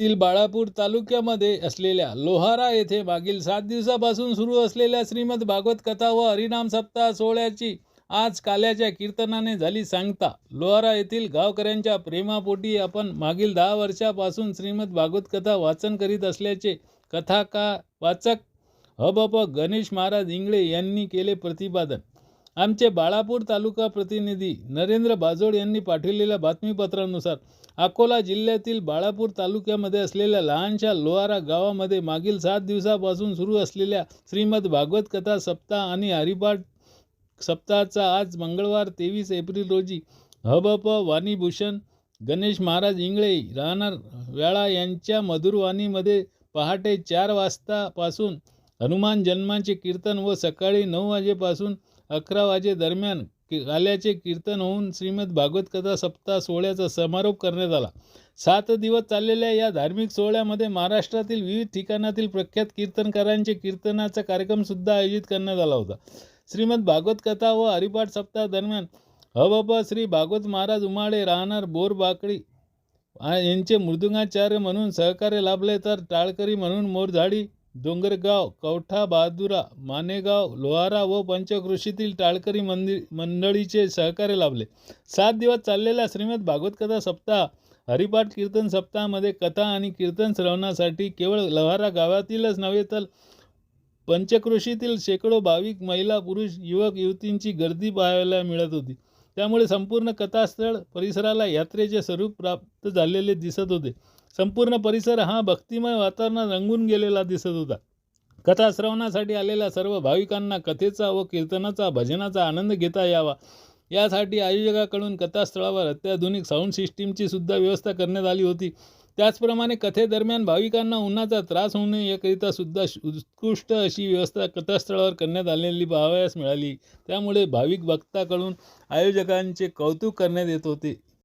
बाळापूर तालुक्यामध्ये असलेल्या लोहारा येथे मागील सात दिवसापासून सुरू असलेल्या श्रीमद भागवत कथा व हरिनाम सप्ताह सोहळ्याची आज काल्याच्या कीर्तनाने झाली सांगता. लोहारा येथील गावकऱ्यांच्या प्रेमापोटी आपण मागील दहा वर्षापासून श्रीमद भागवत कथा वाचन करीत असल्याचे कथाकार वाचक हबप गणेश महाराज इंगळे यांनी केले प्रतिपादन. आमचे बाळापूर तालुका प्रतिनिधी नरेंद्र बाजोड यांनी पाठवलेल्या बातमीपत्रानुसार अकोला जिल्ह्यातील बाळापूर तालुक्यामध्ये असलेल्या लहानशा लोहारा गावामध्ये मागील सात दिवसापासून सुरू असलेल्या श्रीमद भागवत कथा सप्ताह आणि हरिपाठ सप्ताहाचा आज मंगळवार तेवीस एप्रिल रोजी हबप वाणीभूषण गणेश महाराज इंगळे राहणार वेळा यांच्या मधुरवाणीमध्ये पहाटे चार वाजतापासून हनुमान जन्माचे कीर्तन व सकाळी नऊ वाजेपासून अकरा वाजेदरम्यान दरम्यान कीर्तन होऊन श्रीमद भागवत कथा सप्ताह सोहळ्याचा समारोप करण्यात आला. सात दिवस चाललेल्या या धार्मिक सोहळ्यामध्ये महाराष्ट्रातील विविध ठिकाणातील प्रख्यात कीर्तनकारांचे कीर्तनाचा कार्यक्रमसुद्धा आयोजित करण्यात आला होता. श्रीमद भागवत कथा व हरिपाठ सप्ताह दरम्यान हबप श्री भागवत महाराज उमाळे राहणार बोरबाकडी आ- यांचे मृदुंगाचार्य म्हणून सहकार्य लाभले तर टाळकरी म्हणून मोरझाडी डोंगरगाव कवठा बहादुरा मानेगाव लोहारा व पंचकृषीतील टाळकरी मंदिर मंडळीचे सहकार्य लाभले. सात दिवस चाललेल्या श्रीमद भागवत कथा सप्ताह हरिपाठ कीर्तन सप्ताहामध्ये कथा आणि कीर्तन श्रवणासाठी केवळ लोहारा गावातीलच नव्हे तर पंचकृषीतील शेकडो भाविक महिला पुरुष युवक युवतींची गर्दी पाहायला मिळत होती. त्यामुळे संपूर्ण कथास्थळ परिसराला यात्रेचे स्वरूप प्राप्त झालेले दिसत होते. संपूर्ण परिसर हा भक्तिमय वातावरणात रंगून गेलेला दिसत होता. कथा श्रवणासाठी आलेल्या सर्व भाविकांना कथेचा व कीर्तनाचा भजनाचा आनंद घेता यावा. यासाठी आयोजकाकडून कथास्थळावर अत्याधुनिक साऊंड सिस्टीमची सुद्धा व्यवस्था करण्यात आली होती. त्याचप्रमाणे कथेदरम्यान भाविकांना उन्हाचा त्रास होऊ नये याकरिता सुद्धा श- उत्कृष्ट अशी व्यवस्था कथास्थळावर करण्यात आलेली पाहावयास मिळाली. त्यामुळे भाविक भक्ताकडून आयोजकांचे कौतुक करण्यात येत होते.